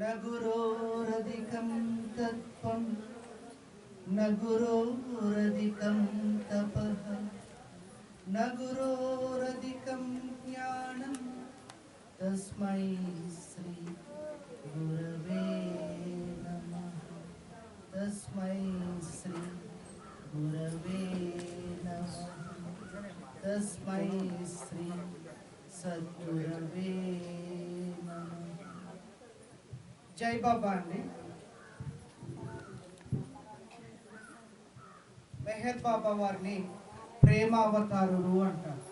न गुरोरधिकं तत्त्वं न गुरोरधिकं तपः। न गुरोरधिकं ज्ञानं तस्मै श्री गुरवे नमः। तस्मै श्री गुरवे नमः। तस्मै श्री सद्गुरवे జై బాబా అండి. మెహర్ బాబా వారిని ప్రేమావతారుడు అంటారు.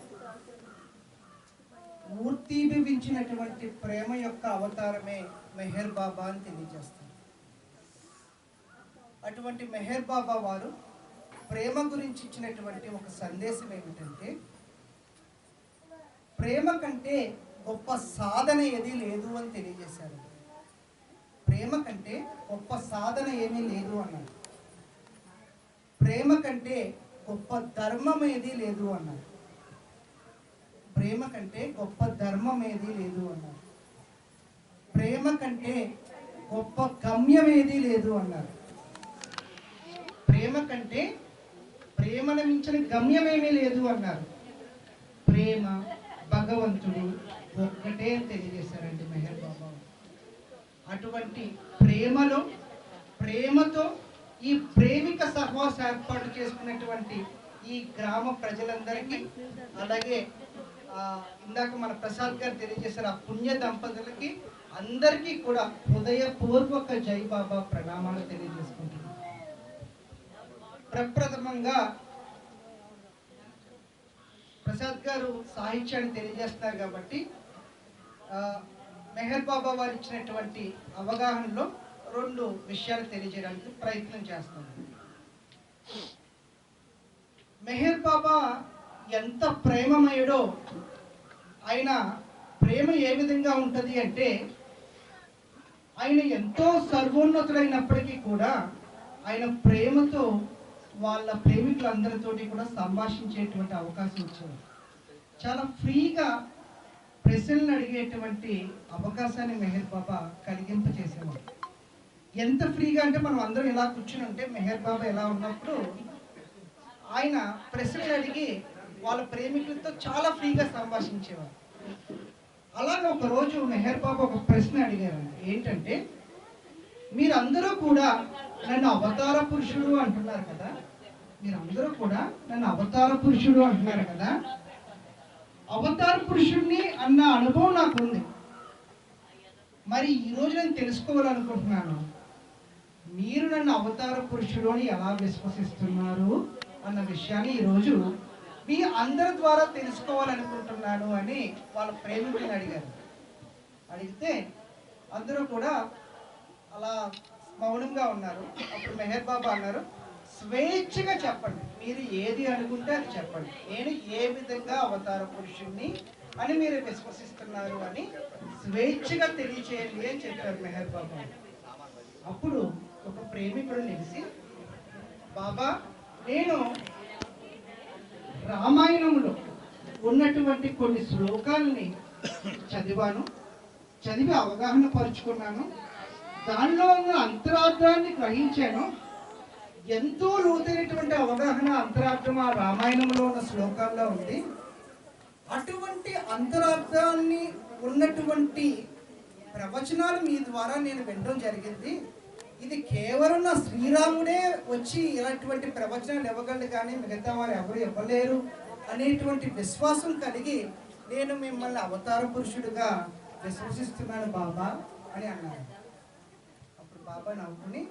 మూర్తి మూర్తిభవించినటువంటి ప్రేమ యొక్క అవతారమే మెహర్ బాబా అని తెలియజేస్తారు. అటువంటి మెహర్ బాబా వారు ప్రేమ గురించి ఇచ్చినటువంటి ఒక సందేశం ఏమిటంటే ప్రేమ కంటే గొప్ప సాధన ఏది లేదు అని తెలియజేశారు. ప్రేమ కంటే గొప్ప సాధన ఏమీ లేదు అన్నారు ప్రేమ కంటే గొప్ప ధర్మం ఏది లేదు అన్నారు ప్రేమ కంటే గొప్ప ధర్మం ఏది లేదు అన్నారు ప్రేమ కంటే గొప్ప గమ్యం ఏది లేదు అన్నారు ప్రేమ కంటే ప్రేమను మించిన గమ్యం ఏమీ లేదు అన్నారు ప్రేమ భగవంతుడు ఒక్కటే తెలియజేశారండి మెహర్ అటువంటి ప్రేమలో ప్రేమతో ఈ ప్రేమిక సహవాసం ఏర్పాటు చేసుకున్నటువంటి ఈ గ్రామ ప్రజలందరికీ అలాగే ఇందాక మన ప్రసాద్ గారు తెలియజేశారు ఆ పుణ్య దంపతులకి అందరికీ కూడా హృదయపూర్వక జై బాబా ప్రణామాలు తెలియజేసుకుంటున్నాను ప్రప్రథమంగా ప్రసాద్ గారు సాహిత్యాన్ని తెలియజేస్తారు కాబట్టి మెహర్ బాబా వారు ఇచ్చినటువంటి అవగాహనలో రెండు విషయాలు తెలియజేయడానికి ప్రయత్నం చేస్తాను. మెహర్ బాబా ఎంత ప్రేమమయుడో ఆయన ప్రేమ ఏ విధంగా ఉంటుంది అంటే ఆయన ఎంతో సర్వోన్నతుడైనప్పటికీ కూడా ఆయన ప్రేమతో వాళ్ళ ప్రేమికులందరితోటి కూడా సంభాషించేటువంటి అవకాశం ఇచ్చారు చాలా ఫ్రీగా ప్రశ్నలను అడిగేటువంటి అవకాశాన్ని మెహర్ బాబా కలిగింప చేసేవారు. ఎంత ఫ్రీగా అంటే మనం అందరం ఇలా కూర్చుని ఉంటే మెహర్ బాబా ఎలా ఉన్నప్పుడు ఆయన ప్రశ్నలు అడిగి వాళ్ళ ప్రేమికులతో చాలా ఫ్రీగా సంభాషించేవారు. అలాగే ఒక రోజు మెహర్ బాబా ఒక ప్రశ్న అడిగారు ఏంటంటే మీరందరూ కూడా నన్ను అవతార పురుషుడు అంటున్నారు కదా? మీరందరూ కూడా నన్ను అవతార పురుషుడు అంటున్నారు కదా? అవతార పురుషుడిని అన్న అనుభవం నాకు ఉంది మరి ఈరోజు నేను తెలుసుకోవాలనుకుంటున్నాను మీరు నన్ను అవతార పురుషుడుని ఎలా విశ్వసిస్తున్నారు అన్న విషయాన్ని ఈరోజు మీ అందరి ద్వారా తెలుసుకోవాలనుకుంటున్నాను అని వాళ్ళ ప్రేమికులను అడిగారు. అడిగితే అందరూ కూడా అలా మౌనంగా ఉన్నారు. అప్పుడు మెహర్ బాబా అన్నారు స్వేచ్ఛగా చెప్పండి. మీరు ఏది అనుకుంటే అది చెప్పండి. నేను ఏ విధంగా అవతార పురుషుణ్ణి అని మీరు విశ్వసిస్తున్నారు అని స్వేచ్ఛగా తెలియచేయండి అని చెప్పారు మెహర్ బాబా. అప్పుడు ఒక ప్రేమికుడు నిలిచి బాబా నేను రామాయణంలో ఉన్నటువంటి కొన్ని శ్లోకాలని చదివాను. చదివి అవగాహన పరుచుకున్నాను. దానిలో ఉన్న అంతరార్థాన్ని గ్రహించాను. ఎంతో లోతైనటువంటి అవగాహన అంతరార్థం ఆ రామాయణంలో ఉన్న శ్లోకాల్లో ఉంది. అటువంటి అంతరార్థాన్ని ఉన్నటువంటి ప్రవచనాలు మీ ద్వారా నేను వినడం జరిగింది. ఇది కేవలం నా శ్రీరాముడే వచ్చి ఇలాంటి ప్రవచనాలు ఇవ్వగలడు కానీ మిగతా వారు ఎవరు ఇవ్వలేరు అనేటువంటి విశ్వాసం కలిగి నేను మిమ్మల్ని అవతార పురుషుడుగా విశ్వసిస్తున్నాను బాబా అని అన్నారు. అప్పుడు బాబా నవ్వుకుని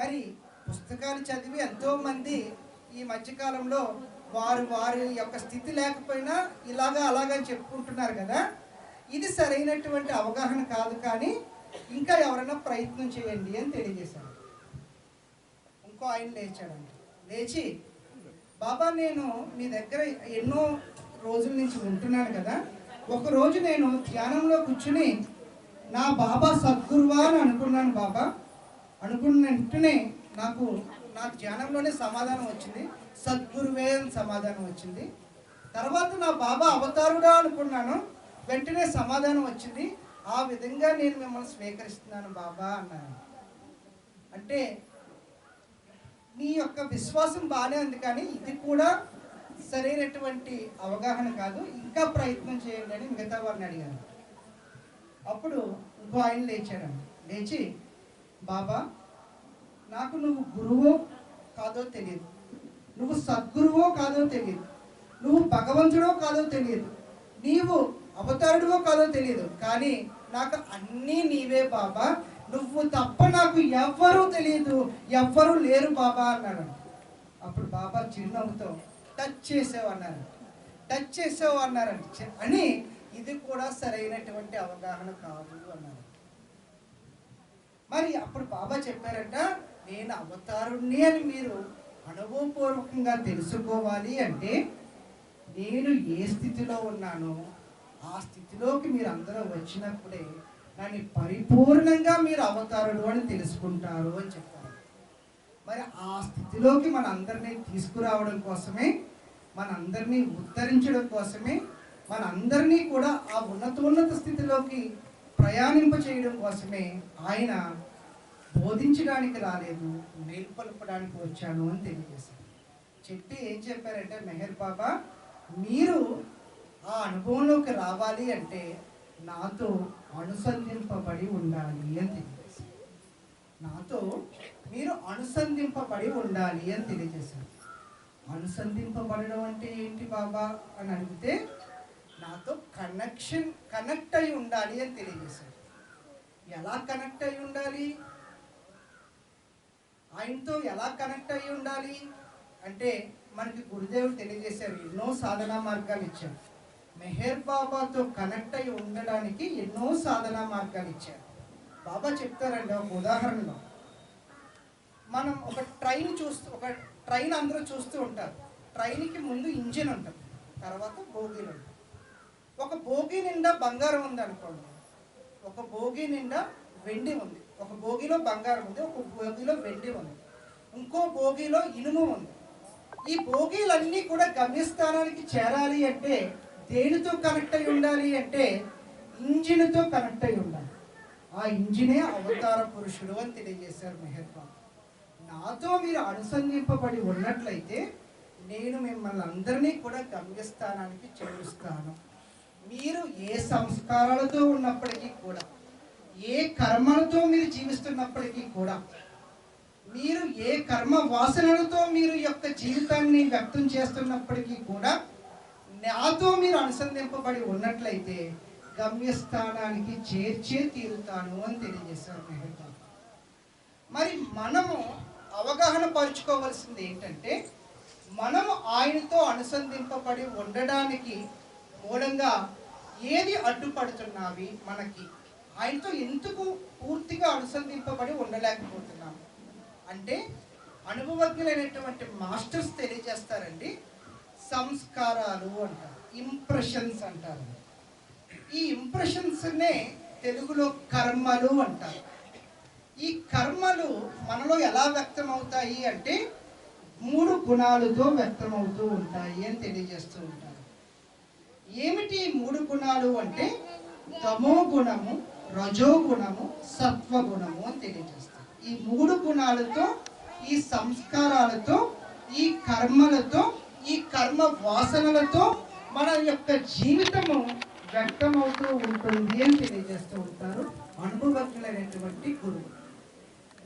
మరి పుస్తకాలు చదివి ఎంతోమంది ఈ మధ్యకాలంలో వారు వారి యొక్క స్థితి లేకపోయినా ఇలాగా అలాగని చెప్పుకుంటున్నారు కదా. ఇది సరైనటువంటి అవగాహన కాదు కానీ ఇంకా ఎవరైనా ప్రయత్నం చేయండి అని తెలియజేశాను ఇంకో ఆయన లేచాడండి లేచి బాబా నేను మీ దగ్గర ఎన్నో రోజుల నుంచి ఉంటున్నాను కదా. ఒకరోజు నేను ధ్యానంలో కూర్చుని నా బాబా సద్గురువా అని అనుకున్నాను బాబా. అనుకున్న వెంటనే నాకు నా ధ్యానంలోనే సమాధానం వచ్చింది. సద్గురువే అని సమాధానం వచ్చింది. తర్వాత నా బాబా అవతారుడా అనుకున్నాను. వెంటనే సమాధానం వచ్చింది. ఆ విధంగా నేను మిమ్మల్ని స్వీకరిస్తున్నాను బాబా అన్నాను. అంటే నీ యొక్క విశ్వాసం బాగానే ఉంది కానీ ఇది కూడా సరైనటువంటి అవగాహన కాదు. ఇంకా ప్రయత్నం చేయండి అని మిగతా వారిని అడిగాను. అప్పుడు ఇంకో ఆయన లేచాడు. లేచి బాబా నాకు నువ్వు గురువో కాదో తెలియదు. నువ్వు సద్గురువో కాదో తెలియదు. నువ్వు భగవంతుడో కాదో తెలియదు. నీవు అవతారుడివో కాదో తెలియదు. కానీ నాకు అన్నీ నీవే బాబా. నువ్వు తప్ప నాకు ఎవ్వరూ తెలియదు. ఎవ్వరూ లేరు బాబా అన్నాడు. అప్పుడు బాబా చిరునవ్వుతో టచ్ చేసావు అన్నారు టచ్ చేసావు అన్నారంట అని ఇది కూడా సరైనటువంటి అవగాహన కాదు అన్నారు మరి అప్పుడు బాబా చెప్పారంట నేను అవతారుణ్ణి అని మీరు అనుభవపూర్వకంగా తెలుసుకోవాలి అంటే నేను ఏ స్థితిలో ఉన్నానో ఆ స్థితిలోకి మీరు అందరూ వచ్చినప్పుడే నన్ను పరిపూర్ణంగా మీరు అవతారుడు అని తెలుసుకుంటారు అని చెప్పారు. మరి ఆ స్థితిలోకి మన అందరినీ తీసుకురావడం కోసమే మనందరినీ ఉద్ధరించడం కోసమే మనందరినీ కూడా ఆ ఉన్నతోన్నత స్థితిలోకి ప్రయాణింప చేయడం కోసమే ఆయన బోధించడానికి రాలేదు మేల్కొల్పడానికి వచ్చాను అని తెలియజేశాను చెప్పి ఏం చెప్పారంటే మెహర్ బాబా మీరు ఆ అనుభవంలోకి రావాలి అంటే నాతో అనుసంధింపబడి ఉండాలి అని తెలియజేశారు. నాతో మీరు అనుసంధింపబడి ఉండాలి అని తెలియజేశారు. అనుసంధింపబడడం అంటే ఏంటి బాబా అని అడిగితే నాతో కనెక్షన్ కనెక్ట్ అయి ఉండాలి అని తెలియజేశారు. ఎలా కనెక్ట్ అయి ఉండాలి? ఆయనతో ఎలా కనెక్ట్ అయ్యి ఉండాలి? అంటే మనకి గురుదేవుడు తెలియజేశారు ఎన్నో సాధనా మార్గాలు ఇచ్చారు. మెహర్ బాబాతో కనెక్ట్ అయి ఉండడానికి ఎన్నో సాధనా మార్గాలు ఇచ్చారు. బాబా చెప్తారండి ఒక ఉదాహరణలో. మనం ఒక ట్రైన్ చూస్తూ ఒక ట్రైన్ అందరూ చూస్తూ ఉంటారు. ట్రైన్కి ముందు ఇంజిన్ ఉంటుంది తర్వాత బోగీలు ఉంటాయి. ఒక బోగి నిండా బంగారం ఉంది అనుకోండి ఒక బోగి నిండా వెండి ఉంది. ఒక బోగిలో బంగారం ఉంది ఒక బోగిలో వెండి ఉంది ఇంకో భోగిలో ఇనుము ఉంది. ఈ బోగీలన్నీ కూడా గమ్యస్థానానికి చేరాలి అంటే దేనితో కనెక్ట్ అయి ఉండాలి అంటే ఇంజిన్తో కనెక్ట్ అయి ఉండాలి. ఆ ఇంజినే అవతార పురుషుడు అని తెలియజేశారు మెహర్బా నాతో మీరు అనుసంధింపబడి ఉన్నట్లయితే నేను మిమ్మల్ని అందరినీ కూడా గమ్యస్థానానికి చేరుస్తాను. మీరు ఏ సంస్కారాలతో ఉన్నప్పటికీ కూడా ఏ కర్మలతో మీరు జీవిస్తున్నప్పటికీ కూడా మీరు ఏ కర్మ వాసనలతో మీరు యొక్క జీవితాన్ని వ్యక్తం చేస్తున్నప్పటికీ కూడా నాతో మీరు అనుసంధింపబడి ఉన్నట్లయితే గమ్యస్థానానికి చేర్చే తీరుతాను అని తెలియజేశారు మెహతా మరి మనము అవగాహన పరుచుకోవాల్సింది ఏంటంటే మనము ఆయనతో అనుసంధింపబడి ఉండడానికి మూలంగా ఏది అడ్డుపడుతున్నావి మనకి ఆయనతో ఎందుకు పూర్తిగా అనుసంధింపబడి ఉండలేకపోతున్నాము అంటే అనుభవజ్ఞులైనటువంటి మాస్టర్స్ తెలియజేస్తారండి సంస్కారాలు అంటారు ఇంప్రెషన్స్ అంటారు. ఈ ఇంప్రెషన్స్నే తెలుగులో కర్మలు అంటారు. ఈ కర్మలు మనలో ఎలా వ్యక్తం అవుతాయి అంటే మూడు గుణాలతో వ్యక్తమవుతూ ఉంటాయి అని తెలియజేస్తూ ఉంటారు. ఏమిటి మూడు గుణాలు అంటే? తమో గుణము రజో గుణము సత్వ గుణము అని తెలియజేస్తారు. ఈ మూడు గుణాలతో ఈ సంస్కారాలతో ఈ కర్మలతో ఈ కర్మ వాసనలతో మన యొక్క జీవితము వ్యక్తమవుతూ ఉంటుంది అని తెలియజేస్తూ ఉంటారు అనుభవజ్ఞులైనటువంటి గురువు.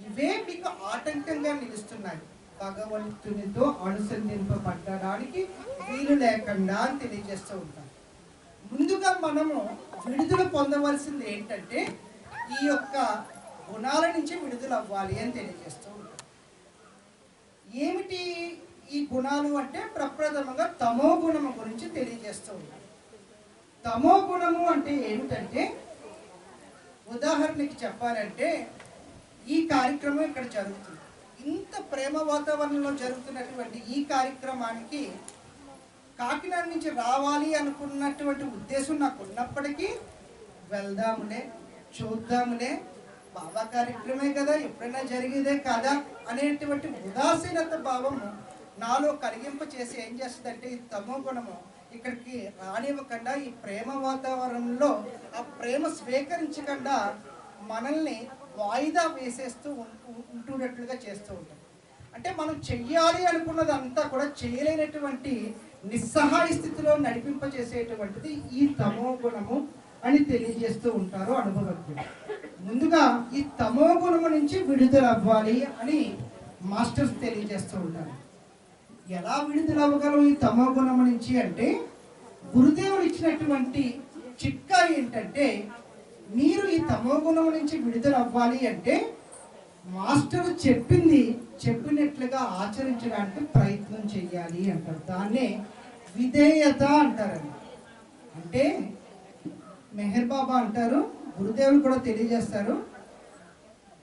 ఇవే మీకు ఆటంకంగా నిలుస్తున్నాయి. భగవంతునితో అనుసంధింపబడడానికి వీలు లేకుండా అని తెలియజేస్తూ ఉంటారు. ముందుగా మనము విడుదల పొందవలసింది ఏంటంటే ఈ యొక్క గుణాల నుంచి విడుదల అవ్వాలి అని తెలియజేస్తూ ఏమిటి ఈ గుణాలు అంటే ప్రప్రథమంగా తమో గుణము గురించి తెలియజేస్తూ తమో గుణము అంటే ఏమిటంటే ఉదాహరణకి చెప్పాలంటే ఈ కార్యక్రమం ఇక్కడ జరుగుతుంది. ఇంత ప్రేమ వాతావరణంలో జరుగుతున్నటువంటి ఈ కార్యక్రమానికి కాకినాడ నుంచి రావాలి అనుకున్నటువంటి ఉద్దేశం నాకు ఉన్నప్పటికీ వెళ్దాములే చూద్దాములే. బాబా కార్యక్రమే కదా ఎప్పుడైనా జరిగేదే కదా అనేటువంటి ఉదాసీనత భావము నాలో కలిగింప చేసి ఏం చేస్తుందంటే ఈ తమో గుణము ఇక్కడికి రానివ్వకుండా ఈ ప్రేమ వాతావరణంలో ఆ ప్రేమ స్వీకరించకుండా మనల్ని వాయిదా వేసేస్తూ ఉంటున్నట్లుగా చేస్తూ ఉంటాం. అంటే మనం చెయ్యాలి అనుకున్నదంతా కూడా చేయలేనటువంటి నిస్సహాయ స్థితిలో నడిపింపజేసేటువంటిది ఈ తమో గుణము అని తెలియజేస్తూ ఉంటారు అనుభవజ్ఞులు. ముందుగా ఈ తమో గుణము నుంచి విడుదల అవ్వాలి అని మాస్టర్స్ తెలియజేస్తూ ఉంటారు. ఎలా విడుదల అవ్వగలం ఈ తమో గుణము నుంచి అంటే గురుదేవుడు ఇచ్చినటువంటి చిట్కా ఏంటంటే మీరు ఈ తమో గుణం నుంచి విడుదల అవ్వాలి అంటే మాస్టర్ చెప్పింది చెప్పినట్లుగా ఆచరించడానికి ప్రయత్నం చేయాలి అంటారు. దాన్నే విధేయత అంటారండి అంటే మెహర్ బాబా అంటారు గురుదేవులు కూడా తెలియజేస్తారు.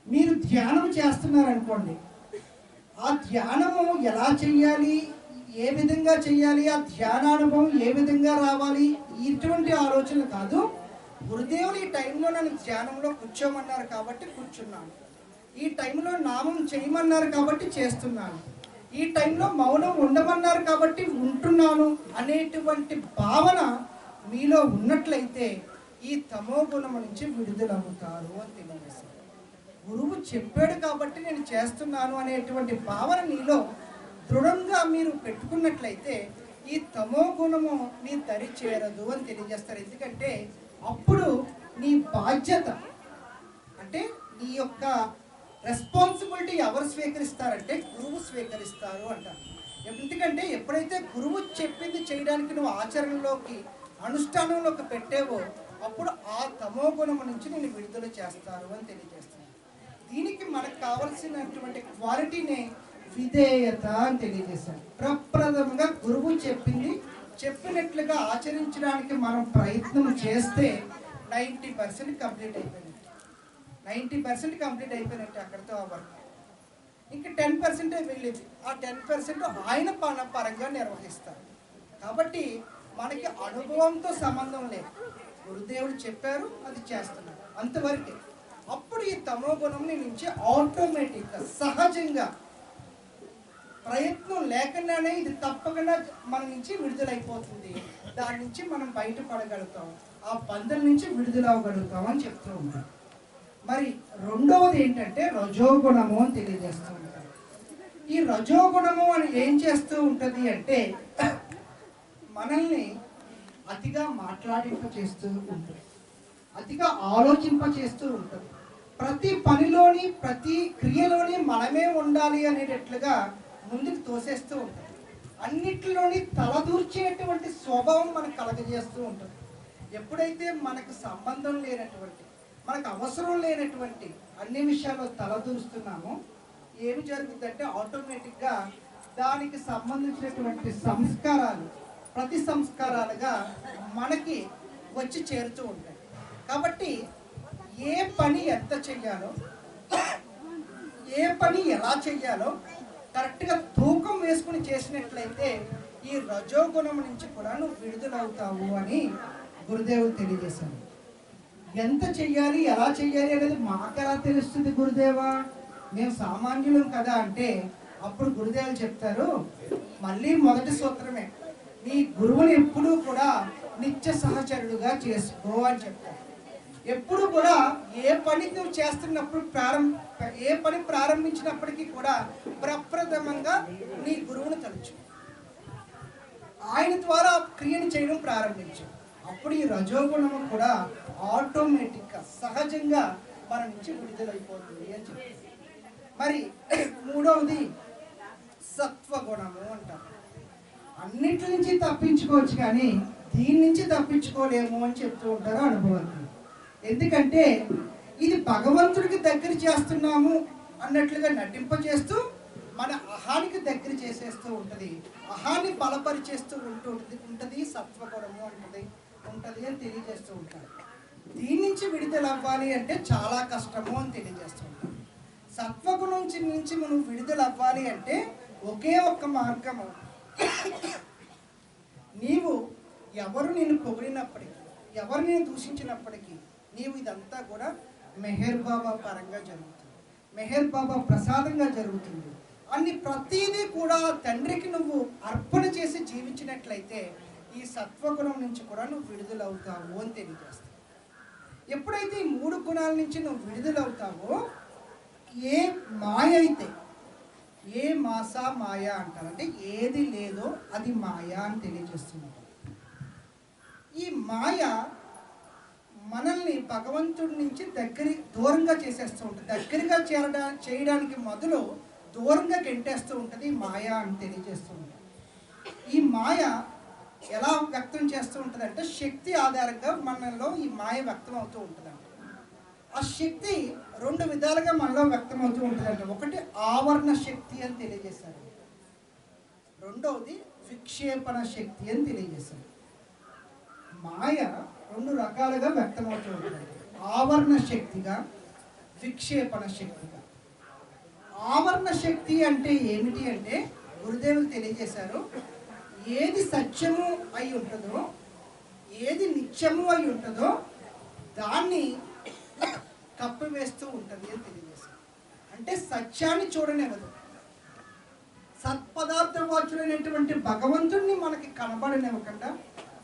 మీరు ధ్యానం చేస్తున్నారనుకోండి ఆ ధ్యానము ఎలా చెయ్యాలి ఏ విధంగా చెయ్యాలి ఆ ధ్యానానుభవం ఏ విధంగా రావాలి ఇటువంటి ఆలోచన కాదు. గురుదేవులు ఈ టైంలో నన్ను ధ్యానంలో కూర్చోమన్నారు కాబట్టి కూర్చున్నాను. ఈ టైంలో నామం చేయమన్నారు కాబట్టి చేస్తున్నాను. ఈ టైంలో మౌనం ఉండమన్నారు కాబట్టి ఉంటున్నాను అనేటువంటి భావన మీలో ఉన్నట్లయితే ఈ తమో గుణం నుంచి విడుదలవుతారు అని తెలియజేశారు. గురువు చెప్పాడు కాబట్టి నేను చేస్తున్నాను అనేటువంటి భావన నీలో దృఢంగా మీరు పెట్టుకున్నట్లయితే ఈ తమో గుణము నీ దరి చేరదు అని తెలియజేస్తారు. ఎందుకంటే అప్పుడు నీ బాధ్యత అంటే నీ యొక్క రెస్పాన్సిబిలిటీ ఎవరు స్వీకరిస్తారంటే గురువు స్వీకరిస్తారు అంటారు. ఎందుకంటే ఎప్పుడైతే గురువు చెప్పింది చేయడానికి నువ్వు ఆచరణలోకి అనుష్ఠానంలోకి పెట్టేవో అప్పుడు ఆ తమో గుణము నుంచి నేను విడుదల చేస్తారు అని తెలియజేస్తాను దీనికి మనకు కావలసినటువంటి క్వాలిటీనే విధేయత అని తెలియజేశాను ప్రప్రథమంగా గురువు చెప్పింది చెప్పినట్లుగా ఆచరించడానికి మనం ప్రయత్నం చేస్తే నైంటీ పర్సెంట్ కంప్లీట్ అయిపోయింది. నైంటీ పర్సెంట్ కంప్లీట్ అయిపోయినట్టు అక్కడితో ఆ వర్క్. ఇంకా టెన్ పర్సెంటే వెళ్ళేది. ఆ టెన్ పర్సెంట్ ఆయన పన పరంగా నిర్వహిస్తారు. కాబట్టి మనకి అనుభవంతో సంబంధం లేదు. గురుదేవుడు చెప్పారు అది చేస్తున్నారు. అంతవరకే. అప్పుడు ఈ తమో గుణంని నుంచి ఆటోమేటిక్గా సహజంగా ప్రయత్నం లేకుండానే ఇది తప్పకుండా మన నుంచి విడుదలైపోతుంది. దాని నుంచి మనం బయటపడగలుగుతాం. ఆ బంధం నుంచి విడుదల అవ్వగలుగుతాం అని చెప్తూ ఉంటాం మరి రెండవది ఏంటంటే రజోగుణము అని తెలియజేస్తూ ఉంటారు ఈ రజోగుణము అని ఏం చేస్తూ ఉంటుంది అంటే మనల్ని అతిగా మాట్లాడింప చేస్తూ ఉంటుంది. అతిగా ఆలోచింప చేస్తూ ఉంటుంది. ప్రతి పనిలోని ప్రతి క్రియలోని మనమే ఉండాలి అనేటట్లుగా ముందుకు తోసేస్తూ ఉంటుంది. అన్నిటిలోని తలదూర్చేటువంటి స్వభావం మనకు కలగజేస్తూ ఉంటుంది. ఎప్పుడైతే మనకు సంబంధం లేనటువంటి మనకు అవసరం లేనటువంటి అన్ని విషయాల్లో తలదూరుస్తున్నాము. ఏమి జరుగుతుందంటే ఆటోమేటిక్గా దానికి సంబంధించినటువంటి సంస్కారాలు ప్రతి సంస్కారాలుగా మనకి వచ్చి చేరుతూ ఉంటాయి. కాబట్టి ఏ పని ఎంత చెయ్యాలో ఏ పని ఎలా చెయ్యాలో కరెక్ట్గా తూకం వేసుకుని చేసినట్లయితే ఈ రజోగుణం నుంచి కూడా నువ్వు విడుదలవుతావు అని గురుదేవుడు తెలియజేశాడు. ఎంత చెయ్యాలి ఎలా చెయ్యాలి అనేది మాకెలా తెలుస్తుంది గురుదేవా? మేము సామాన్యులం కదా అంటే అప్పుడు గురుదేవులు చెప్తారు మళ్ళీ మొదటి సూత్రమే నీ గురువుని ఎప్పుడూ కూడా నిత్య సహచరుడుగా చేసుకో అని చెప్తారు. ఎప్పుడు కూడా ఏ పని నువ్వు చేస్తున్నప్పుడు ప్రారంభ ఏ పని ప్రారంభించినప్పటికీ కూడా ప్రప్రథమంగా నీ గురువుని తలుచు. ఆయన ద్వారా క్రియను చేయడం ప్రారంభించు. అప్పుడు ఈ రజోగుణము కూడా ఆటోమేటిక్గా సహజంగా మన నుంచి విడుదలైపోతుంది అని చెప్పి మరి మూడవది సత్వగుణము అంటారు. అన్నిటి నుంచి తప్పించుకోవచ్చు కానీ దీని నుంచి తప్పించుకోలేము అని చెప్తూ ఉంటారు అనుభవంతులు. ఎందుకంటే ఇది భగవంతుడికి దగ్గర చేస్తున్నాము అన్నట్లుగా నటింపజేస్తూ మన అహానికి దగ్గర చేసేస్తూ ఉంటుంది. అహాన్ని బలపరిచేస్తూ ఉంటుంది ఉంటుంది సత్వగుణము ఉంటుంది ఉంటుంది అని తెలియజేస్తూ ఉంటారు. దీని నుంచి విడుదల అవ్వాలి అంటే చాలా కష్టము అని తెలియజేస్తూ ఉంటారు. సత్వగుణం నుంచి మనం విడుదల అవ్వాలి అంటే ఒకే ఒక్క మార్గము నీవు ఎవరు నేను పొగిడినప్పటికీ ఎవరు నేను దూషించినప్పటికీ నీవు ఇదంతా కూడా మెహర్ బాబా పరంగా జరుగుతుంది. మెహర్ బాబా ప్రసాదంగా జరుగుతుంది. అన్ని ప్రతిదీ కూడా తండ్రికి నువ్వు అర్పణ చేసి జీవించినట్లయితే ఈ సత్వగుణం నుంచి కూడా నువ్వు విడుదలవుతావు అని తెలియజేస్తావు ఎప్పుడైతే ఈ మూడు గుణాల నుంచి నువ్వు విడుదలవుతావో ఏ మాయ అయితే ఏ మాస మాయ అంటారు అంటే ఏది లేదో అది మాయ అని తెలియజేస్తున్నారు ఈ మాయ మనల్ని భగవంతుడి నుంచి దగ్గరి దూరంగా చేసేస్తూ ఉంటుంది. దగ్గరగా చేరడా చేయడానికి మొదలు దూరంగా గెంటేస్తూ ఉంటుంది మాయ అని తెలియజేస్తూ ఉంటుంది ఈ మాయ ఎలా వ్యక్తం చేస్తూ ఉంటుందంటే శక్తి ఆధారంగా మనలో ఈ మాయ వ్యక్తం అవుతూ ఉంటుందంట. ఆ శక్తి రెండు విధాలుగా మనలో వ్యక్తం అవుతూ ఉంటుందంట. ఒకటి ఆవరణ శక్తి అని తెలియజేశారు. రెండవది విక్షేపణ శక్తి అని తెలియజేశారు. మాయ రెండు రకాలుగా వ్యక్తమవుతూ ఉంటుంది ఆవరణ శక్తిగా విక్షేపణ శక్తిగా. ఆవరణ శక్తి అంటే ఏమిటి అంటే గురుదేవులు తెలియజేశారు. ఏది సత్యము అయి ఉంటుందో ఏది నిత్యము అయి ఉంటుందో దాన్ని కప్పివేస్తూ ఉంటుంది అని తెలియజేస్తుంది అంటే సత్యాన్ని చూడనివ్వదు. సత్పదార్థవాచుడైనటువంటి భగవంతుణ్ణి మనకి కనబడనివ్వకుండా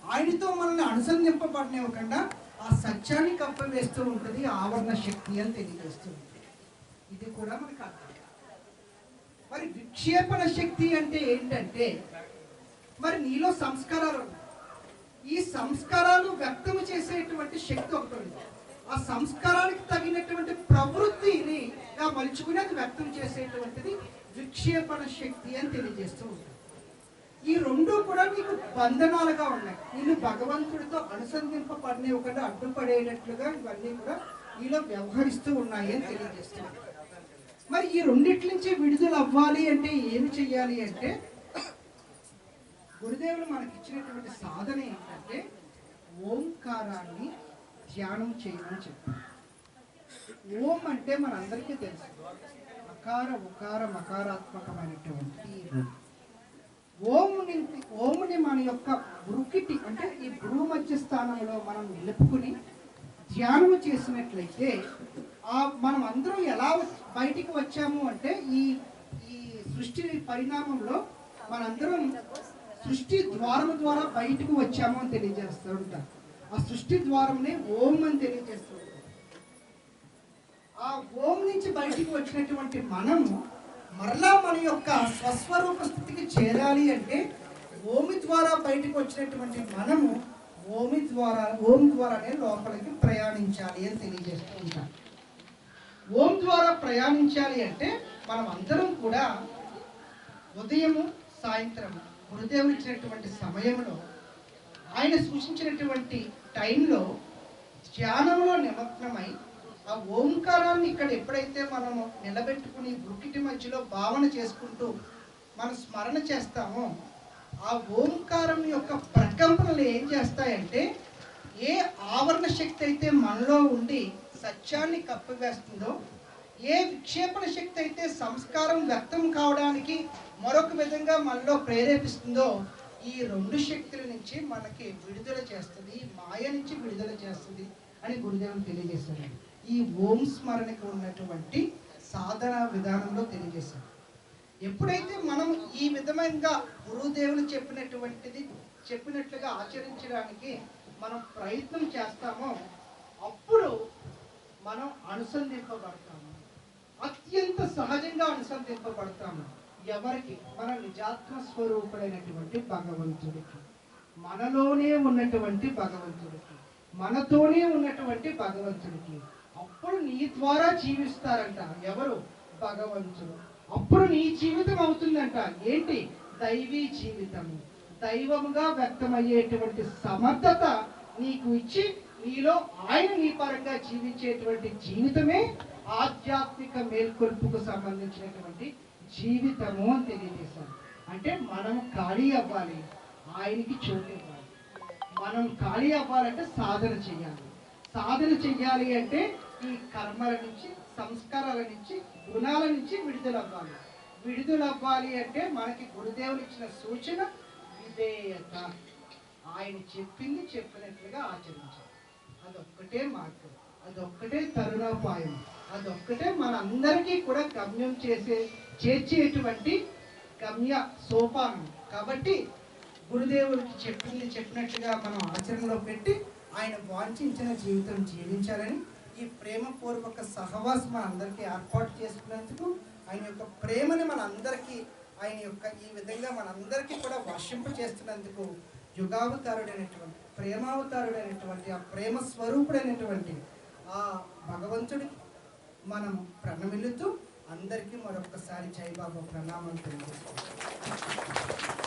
ఆయనతో మనల్ని అనుసంధింపబడనివ్వకుండా ఆ సత్యాన్ని కప్పవేస్తూ ఉంటుంది ఆవరణ శక్తి అని తెలియజేస్తుంది ఇది కూడా మనకు అర్థం. మరి విక్షేపణ శక్తి అంటే ఏంటంటే మరి నీలో సంస్కారాలు ఉన్నాయి. ఈ సంస్కారాలు వ్యక్తం చేసేటువంటి శక్తి ఒకటి ఉంది. ఆ సంస్కారానికి తగినటువంటి ప్రవృత్తిని మలుచుకుని అది వ్యక్తం చేసేటువంటిది విక్షేపణ శక్తి అని తెలియజేస్తూ ఉంటుంది ఈ రెండు కూడా నీకు బంధనాలుగా ఉన్నాయి. నేను భగవంతుడితో అనుసంధింపబడినవ్వకుండా అడ్డుపడేటట్లుగా ఇవన్నీ కూడా నీలో వ్యవహరిస్తూ ఉన్నాయి అని తెలియజేస్తుంది మరి ఈ రెండిటి నుంచి విడుదల అవ్వాలి అంటే ఏమి చెయ్యాలి అంటే గురుదేవులు మనకి ఇచ్చినటువంటి సాధన ఏంటంటే ఓంకారాన్ని ధ్యానం చేయమని చెప్పారు ఓం అంటే మనందరికీ తెలుసు. అకార ఉకార మకారాత్మకమైనటువంటి ఈ ఓముని ఓముని మన యొక్క బృకిటి అంటే ఈ భ్రూ మధ్య స్థానంలో మనం నిలుపుకుని ధ్యానం చేసినట్లయితే ఆ మనం అందరం ఎలా బయటికి వచ్చాము అంటే ఈ ఈ సృష్టి పరిణామంలో మనందరం సృష్టి ద్వారం ద్వారా బయటకు వచ్చాము అని తెలియజేస్తూ ఉంటారు. ఆ సృష్టి ద్వారంనే ఓం అని తెలియజేస్తూ ఉంటారు. ఆ ఓం నుంచి బయటికి వచ్చినటువంటి మనము మరలా మన యొక్క స్వస్వరూప స్థితికి చేరాలి అంటే ఓమి ద్వారా బయటకు వచ్చినటువంటి మనము ఓమి ద్వారా ఓం ద్వారానే లోపలికి ప్రయాణించాలి అని తెలియజేస్తూ ఉంటాం ఓం ద్వారా ప్రయాణించాలి అంటే మనం అందరం కూడా ఉదయము సాయంత్రము గురుదేవుడు ఇచ్చినటువంటి సమయంలో ఆయన సూచించినటువంటి టైంలో ధ్యానంలో నిమగ్నమై ఆ ఓంకారాన్ని ఇక్కడ ఎప్పుడైతే మనము నిలబెట్టుకుని బుకిటి మధ్యలో భావన చేసుకుంటూ మనం స్మరణ చేస్తామో ఆ ఓంకారం యొక్క ప్రకంపనలు ఏం చేస్తాయంటే ఏ ఆవరణ శక్తి అయితే మనలో ఉండి సత్యాన్ని కప్పివేస్తుందో ఏ విక్షేపణ శక్తి అయితే సంస్కారం వ్యక్తం కావడానికి మరొక విధంగా మనలో ప్రేరేపిస్తుందో ఈ రెండు శక్తుల నుంచి మనకి విడుదల చేస్తుంది మాయ నుంచి విడుదల చేస్తుంది అని గురుదేవులు తెలియజేశారు ఈ ఓం స్మరణకి ఉన్నటువంటి సాధన విధానంలో తెలియజేశారు ఎప్పుడైతే మనం ఈ విధంగా గురుదేవులు చెప్పినటువంటిది చెప్పినట్లుగా ఆచరించడానికి మనం ప్రయత్నం చేస్తామో అప్పుడు మనం అనుసంధింపబడతాం. అత్యంత సహజంగా అనుసంధింపబడతాము ఎవరికి? మన నిజాత్మ స్వరూపుడైనటువంటి భగవంతుడికి. మనలోనే ఉన్నటువంటి భగవంతుడికి. మనతోనే ఉన్నటువంటి భగవంతుడికి. అప్పుడు నీ ద్వారా జీవిస్తారంట. ఎవరు? భగవంతుడు. అప్పుడు నీ జీవితం అవుతుందంట. ఏంటి? దైవీ జీవితము. దైవముగా వ్యక్తమయ్యేటువంటి సమర్థత నీకు ఇచ్చి నీలో ఆయన నీ పరంగా జీవించేటువంటి జీవితమే ఆధ్యాత్మిక మేల్కొల్పుకు సంబంధించినటువంటి జీవితము అని తెలియజేశారు. అంటే మనం ఖాళీ అవ్వాలి ఆయనకి చోటు ఇవ్వాలి. మనం ఖాళీ అవ్వాలంటే సాధన చేయాలి సాధన చెయ్యాలి అంటే ఈ కర్మల నుంచి సంస్కారాల నుంచి గుణాల నుంచి విడుదలవ్వాలి. విడుదలవ్వాలి విడుదల అవ్వాలి అంటే మనకి గురుదేవులు ఇచ్చిన సూచన విధేయత. ఆయన చెప్పింది చెప్పినట్లుగా ఆచరణ. అదొక్కటే మార్గం అదొక్కటే తరుణోపాయం అదొక్కటే మనందరికీ కూడా గమ్యం చేసే చేర్చేటువంటి గమ్య సోపానం. కాబట్టి గురుదేవుడికి చెప్పింది చెప్పినట్టుగా మనం ఆచరణలో పెట్టి ఆయన వాంఛించిన జీవితం జీవించాలని ఈ ప్రేమపూర్వక సహవాసం మన అందరికీ ఏర్పాటు చేసుకున్నందుకు ఆయన యొక్క ప్రేమని మన అందరికీ ఆయన యొక్క ఈ విధంగా మనందరికీ కూడా వర్షింప చేస్తున్నందుకు యుగావతారుడైనటువంటి ప్రేమావతారుడైనటువంటి ఆ ప్రేమ స్వరూపుడైనటువంటి ఆ భగవంతుడికి మనం ప్రణమిల్లుతూ అందరికీ మరొకసారి చైబాబు ప్రణామం తెలియజేసుకుంటాం